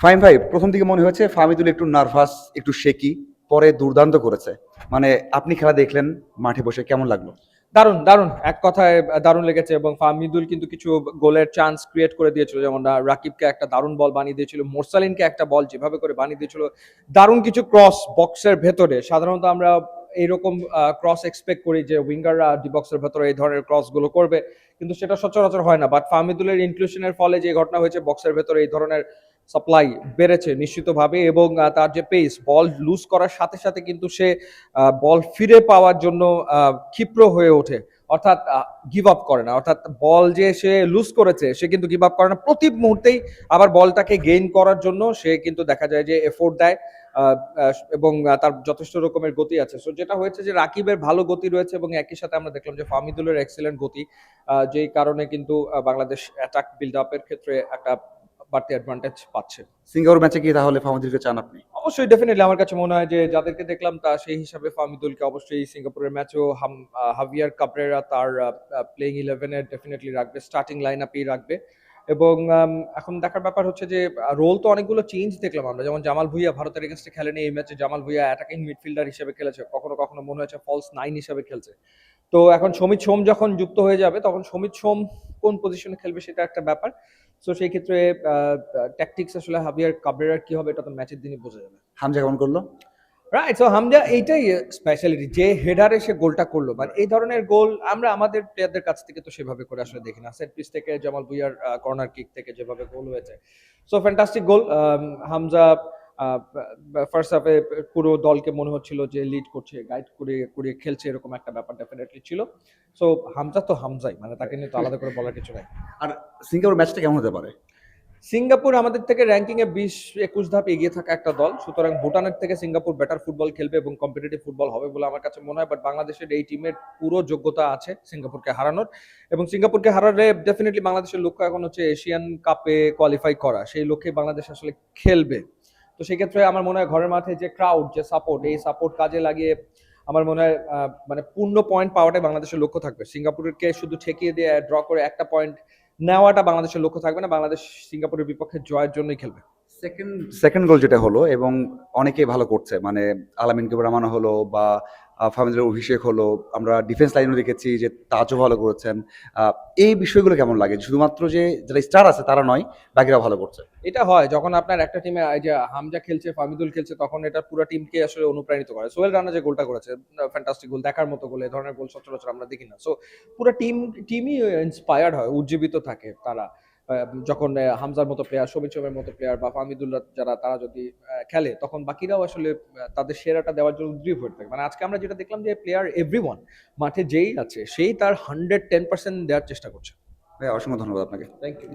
Fine ভাই, প্রথম দিকে মনে হয়েছে ফামিদুল একটু নার্ভাস, একটু শেকি পরে দুর্দান্ত করেছে। মানে আপনি খেলা দেখলেন, মাঠে বসে কেমন লাগল? দারুণ দারুণ। এক কথায় দারুণ লেগেছে এবং ফাহমিদুল কিন্তু কিছু গোলের চান্স ক্রিয়েট করে দিয়েছিল। যেমন রাকিবকে একটা দারুণ বল বানিয়ে দিয়েছিল, মোরসালিনকে একটা বল যেভাবে করে বানিয়ে দিয়েছিল। দারুণ কিছু ক্রস বক্সের ভেতরে। সাধারণত আমরা এইরকম ক্রস এক্সপেক্ট করি যে উইঙ্গাররা ডি বক্সের ভেতরে এই ধরনের ক্রসগুলো করবে। কিন্তু সেটা সচরাচর হয় না। বাট ফাহমিদুলের ইনক্লুশনের ফলে যে ঘটনা হয়েছে বক্সের ভেতরে এই ধরনের সাপ্লাই বেড়েছে নিশ্চিতভাবে এবং তার যে পেস বল লুজ করার সাথে সাথে কিন্তু সে বল ফিরে পাওয়ার জন্য ক্ষিপ্র হয়ে ওঠে। অর্থাৎ গিভ আপ করে না। অর্থাৎ বল যে সে লুজ করেছে, সে কিন্তু গিভ আপ করে না। প্রতি মুহূর্তেই আবার বলটাকে গেইন করার জন্য সে কিন্তু দেখা যায় যে এফোর্ট দেয় এবং তার যথেষ্ট রকমের গতি আছে। সো যেটা হয়েছে যে রাকিবের ভালো গতি রয়েছে এবং একই সাথে আমরা দেখলাম যে ফামিদুলের এক্সিলেন্ট গতি যেই কারণে কিন্তু বাংলাদেশ অ্যাটাক বিল্ড আপের ক্ষেত্রে একটা বাড়তি অ্যাডভান্টেজ পাচ্ছে। সিঙ্গাপুর ম্যাচে কি তাহলে ফাহমিদুলকে চান আপনি? অবশ্যই ডেফিনেটলি আমার কাছে মনে হয় যে যাদেরকে দেখলাম তা সেই হিসাবে ফাহমিদুলকে অবশ্যই সিঙ্গাপুরের ম্যাচেও হাভিয়ার কাপড়েরা তার প্লেইং ইলেভেনে ডেফিনেটলি রাখবে স্টার্টিং লাইন আপেই রাখবে। এবং এখন দেখার ব্যাপার হচ্ছে যে রোল তো অনেকগুলো চেঞ্জ দেখলাম আমরা। যেমন জামাল ভুইয়া ভারতের এগেনস্টে খেলেনি এই ম্যাচে জামাল ভুইয়া অ্যাটাকিং মিডফিল্ডার হিসেবে খেলেছে। কখনো কখনো মনে হচ্ছে ফলস নাইন হিসেবে খেলছে। তো এখন সমিত সোম যখন যুক্ত হয়ে যাবে, তখন সমিত সোম কোন পজিশনে খেলবে সেটা একটা ব্যাপার। তো সেই ক্ষেত্রে ট্যাকটিক্স আসলে হাবিয়ার কাবরেরার কি হবে এটা তো ম্যাচের দিনই বোঝা যাবে। হামজা কেমন করল? রাইট সো হামজা এইটাই স্পেশালিটি যে হেডারে সে গোলটা করল। মানে এই ধরনের গোল আমরা আমাদের প্লেয়ারদের কাছ থেকে তো সেভাবে করে আসলে দেখি না। সেট পিস থেকে জামাল ভুইয়ার কর্নার কিক থেকে যেভাবে গোল হয়েছে। So fantastic goal Hamza first হাফে পুরো দলকে মনে হচ্ছিল যে লিড করছে গাইড করে করে খেলছে, এরকম একটা ব্যাপার ডেফিনেটলি ছিল। সো হামজা তো হামজাই মানে তাকে নিয়ে তো আলাদা করে বলার কিছু নাই। আর সিঙ্গাপুর ম্যাচটা কেমন হতে পারে? সিঙ্গাপুর আমাদের থেকে র্যাঙ্কিং এ বিশ একুশ ধাপ এগিয়ে থাকা একটা দল। সুতরাং ভুটানের থেকে সিঙ্গাপুর বেটার ফুটবল খেলবে এবং কম্পিটিটিভ ফুটবল হবে বলে আমার কাছে মনে হয় বাট বাংলাদেশের এই টিমের পুরো যোগ্যতা আছে সিঙ্গাপুরকে হারানোর। এবং সিঙ্গাপুরকে হারালে ডেফিনেটলি বাংলাদেশের লক্ষ্য এখন হচ্ছে এশিয়ান কাপে কোয়ালিফাই করা। সেই লক্ষ্যে বাংলাদেশ আসলে খেলবে। তো সেক্ষেত্রে আমার মনে হয় ঘরের মাঠে যে ক্রাউড যে সাপোর্ট এই সাপোর্ট কাজে লাগিয়ে আমার মনে হয় মানে পূর্ণ পয়েন্ট পাওয়াটাই বাংলাদেশের লক্ষ্য থাকবে। সিঙ্গাপুরকে শুধু ঠেকিয়ে দিয়ে ড্র করে একটা পয়েন্ট নেওয়াটা বাংলাদেশের লক্ষ্য থাকবে না বাংলাদেশ সিঙ্গাপুরের বিপক্ষে জয়ের জন্যই খেলবে। সেকেন্ড সেকেন্ড গোল যেটা হলো এবং অনেকে ভালো করছে মানে আলামিন কেবর রামানো হলো বা ফাহমিদুলের অভিষেক হলো আমরা ডিফেন্স লাইনও দেখেছি যে তাজও ভালো করেছেন। এই বিষয়গুলো কেমন লাগে? শুধুমাত্র যে যারা স্টার আছে তারা নয় বাকিরা ভালো করছে। এটা হয় যখন আপনার একটা টিমে যে হামজা খেলছে ফামিদুল খেলছে তখন এটা পুরো টিমকে আসলে অনুপ্রাণিত করে। সোহেল রানা যে গোলটা করেছে ফ্যান্টাস্টিক গোল দেখার মতো গোল এ ধরনের গোল সচরাচর আমরা দেখি না। সো পুরো টিম টিমই ইন্সপায়ার্ড হয় উজ্জীবিত থাকে তারা। যখন হামজার মতো প্লেয়ার সমিত সোমের মতো প্লেয়ার বা ফাহমিদুল্লাহ যারা তারা যদি খেলে তখন বাকিরাও আসলে তাদের সেরাটা দেওয়ার জন্য উদ্রীব হয়ে থাকে। মানে আজকে আমরা যেটা দেখলাম যে প্লেয়ার এভরি মাঠে যেই আছে সেই তার হান্ড্রেড টেন পার্সেন্ট দেওয়ার চেষ্টা করছে। ভাই অসংখ্য ধন্যবাদ আপনাকে। Thank you